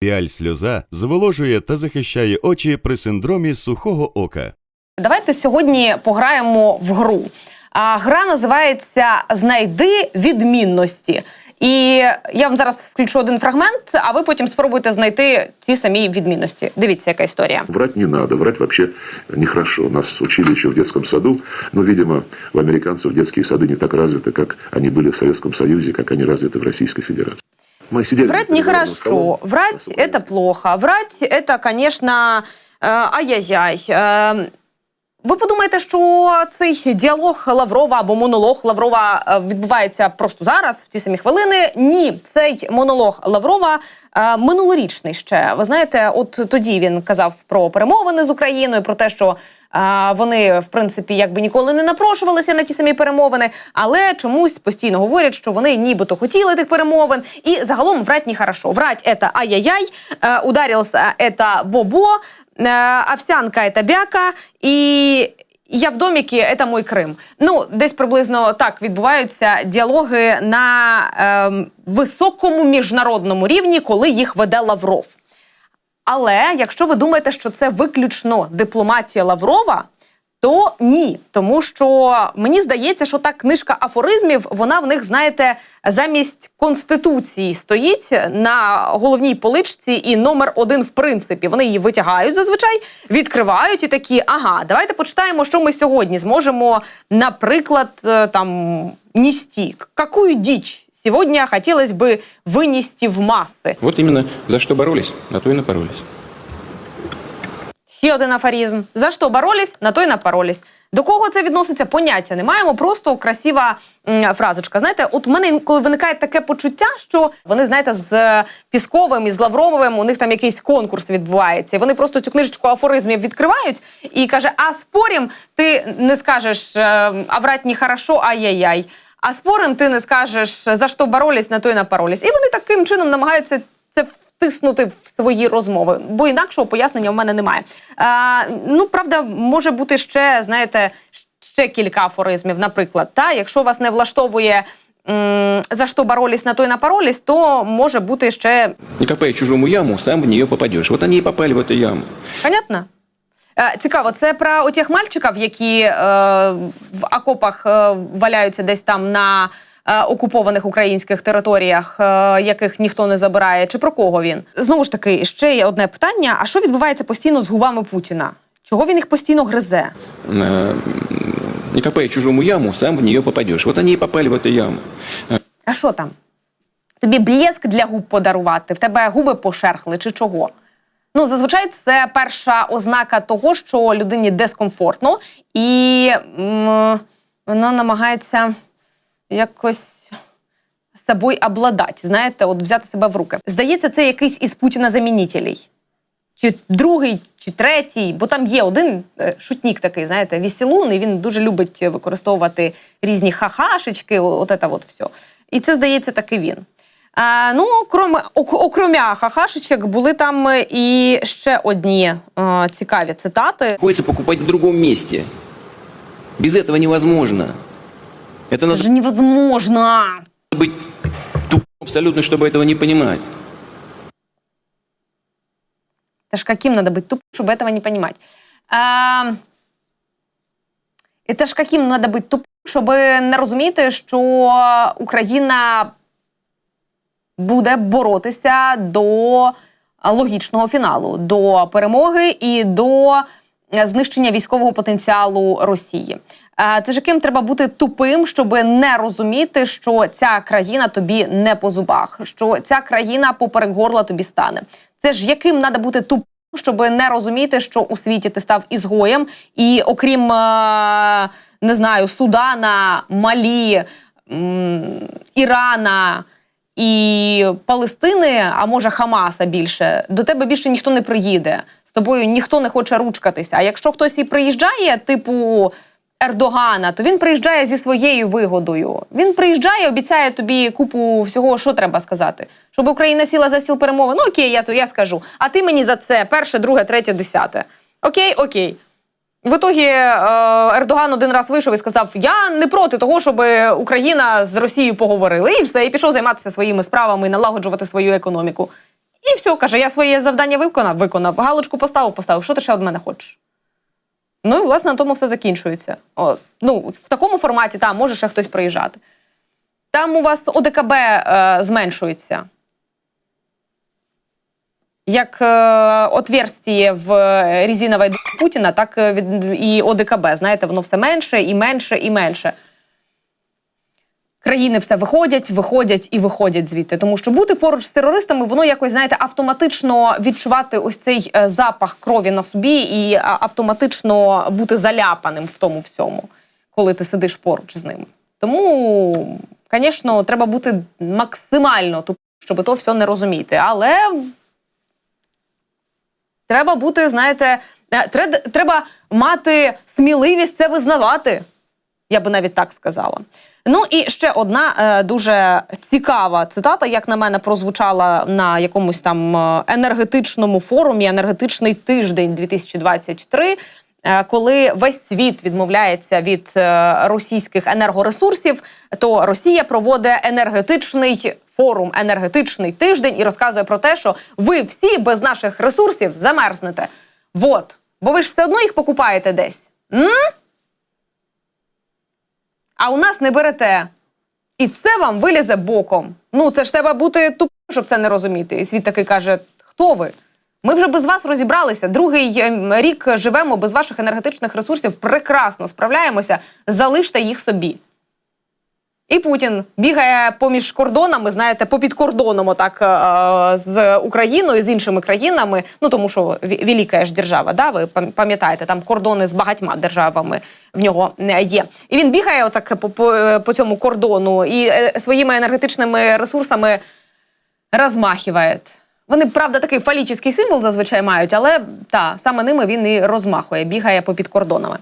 Піаль сльоза зволожує та захищає очі при синдромі сухого ока. Давайте сьогодні пограємо в гру. А, гра називається Знайди відмінності. І я вам зараз включу один фрагмент, а ви потім спробуйте знайти ці самі відмінності. Дивіться, яка історія. Врать не надо, врать вообще нехорошо. Нас учили еще в детском саду, но, видимо, у американцев детские сады не так развиты, как они были в Советском Союзе, как они развиты в Российской Федерации. Мы сидели Врать за переговорным нехорошо, столом, врать особенно это плохо, врать это, конечно, е, ай-яй-яй. Е, Ви подумаєте, що цей діалог Лаврова або монолог Лаврова е, відбувається просто зараз, в ті самі хвилини? Ні, цей монолог Лаврова е, минулорічний ще. Ви знаєте, от тоді він казав про перемовини з Україною, про те, що е, вони в принципі якби ніколи не напрошувалися на ті самі перемовини, але чомусь постійно говорять, що вони нібито хотіли тих перемовин. І загалом врать не хорошо. Врать это ай-яй-яй, е, ударился это бобо, е, овсянка это бяка і. Я в домікі, це мой Крим. Ну, десь приблизно так відбуваються діалоги на ем, високому міжнародному рівні, коли їх веде Лавров. Але якщо ви думаєте, що це виключно дипломатія Лаврова, то ні, тому що мені здається, що та книжка афоризмів, вона в них, знаєте, замість конституції стоїть на головній поличці і номер один в принципі. Вони її витягають зазвичай, відкривають і такі: ага, давайте почитаємо, що ми сьогодні зможемо, наприклад, е, там нести. Какую дичь сьогодні хотілося би винести в маси? Вот именно за что боролись, на то и напоролись. Ще один афоризм. За що боролись, на то й напоролись. До кого це відноситься, поняття не маємо. Просто красива фразочка. Знаєте, от в мене інколи виникає таке почуття, що вони, знаєте, з е, Пісковим і з Лавровим у них там якийсь конкурс відбувається. Вони просто цю книжечку афоризмів відкривають і каже: А спорім, ти не скажеш е, а врать не хорошо, ай-яй-яй. А спорим, ти не скажеш за що боролись, на то й напоролись. І вони таким чином намагаються це втиснути в свої розмови, бо інакшого пояснення в мене немає. А, ну, правда, може бути ще, знаєте, ще кілька афоризмів. Наприклад, та, якщо вас не влаштовує за що боролись, на то й напоролись, то може бути ще Не копай чужому яму, сам в нее попадешь. Вот они и попали в эту яму. Понятно? Цікаво, це про отих мальчиків, які е, в окопах е, валяються десь там на окупованих українських територіях, е, яких ніхто не забирає, чи про кого він? Знову ж таки, ще є одне питання: а що відбувається постійно з губами Путіна? Чого він їх постійно гризе? Э, Не копай чужому яму, сам в нее попадешь. Вот они и попали в эту яму. А що там? Тобі блеск для губ подарувати, в тебе губи пошерхли чи чого? Ну, зазвичай це перша ознака того, що людині дискомфортно, і м, вона намагається якось собою обладати, знаєте, от взяти себе в руки. Здається, це якийсь із Путіна замінителей. Чи другий, чи третій, бо там є один е, шутнік такий, знаєте, вісілун, і він дуже любить використовувати різні хахашечки, от це от все. І це, здається, таки він. А, ну, крім, ок- окромя хахашечок, були там е, і ще одні е, цікаві цитати. Приходится покупать в другом месте. Без этого невозможно. Это Це надо ж невозможно. быть тупым абсолютно, чтобы этого не понимать. Это ж каким надо быть тупым, чтобы этого не понимать? А, это ж каким надо быть тупим, щоб не розуміти, що Україна буде боротися до логічного фіналу, до перемоги і до знищення військового потенціалу Росії. Е, Це ж яким треба бути тупим, щоб не розуміти, що ця країна тобі не по зубах, що ця країна поперек горла тобі стане. Це ж яким треба бути тупим, щоб не розуміти, що у світі ти став ізгоєм, і окрім е, не знаю, Судана, Малі, Ірана і Палестини, а може Хамаса більше, до тебе більше ніхто не приїде. З тобою ніхто не хоче ручкатися. А якщо хтось і приїжджає, типу Ердогана, то він приїжджає зі своєю вигодою. Він приїжджає, обіцяє тобі купу всього, що треба сказати. Щоб Україна сіла за стіл перемови. Ну окей, я то я скажу. А ти мені за це перше, друге, третє, десяте. Окей, окей. В ітогі е, Ердоган один раз вийшов і сказав: Я не проти того, щоб Україна з Росією поговорили, і все, і пішов займатися своїми справами і налагоджувати свою економіку. І все, каже, я своє завдання виконав, виконав, галочку поставив, поставив. Що ти ще від мене хочеш? Ну і власне на тому все закінчується. О, ну, в такому форматі там може ще хтось приїжджати. Там у вас ОДКБ е, зменшується. Як е, отверстіє в резиновій Путіна, так е, і ОДКБ. Знаєте, воно все менше і менше і менше. Країни все виходять, виходять і виходять звідти. Тому що бути поруч з терористами, воно якось, знаєте, автоматично відчувати ось цей е, запах крові на собі і автоматично бути заляпаним в тому всьому, коли ти сидиш поруч з ними. Тому, звісно, треба бути максимально тупим, щоб то все не розуміти. Але треба бути, знаєте, е, треба мати сміливість це визнавати. Я би навіть так сказала. Ну і ще одна е, дуже цікава цитата, як на мене, прозвучала на якомусь там е, енергетичному форумі, енергетичний тиждень 2023, е, коли весь світ відмовляється від е, російських енергоресурсів, то Росія проводить енергетичний форум, енергетичний тиждень і розказує про те, що ви всі без наших ресурсів замерзнете. Вот. Бо ви ж все одно їх покупаєте десь. М? а у нас не берете. І це вам вилізе боком. Ну, це ж треба бути тупим, щоб це не розуміти. І світ такий каже: хто ви? Ми вже без вас розібралися. Другий ем, рік живемо без ваших енергетичних ресурсів, прекрасно справляємося, залиште їх собі. І Путін бігає поміж кордонами, знаєте, попід кордоном, отак е, з Україною, з іншими країнами. Ну тому що велика ж держава, да? ви пам- пам'ятаєте, там кордони з багатьма державами в нього е, є. І він бігає отак по, по, по цьому кордону і е, своїми енергетичними ресурсами розмахиває. Вони, правда, такий фалічний символ зазвичай мають, але та саме ними він і розмахує, бігає попід кордонами.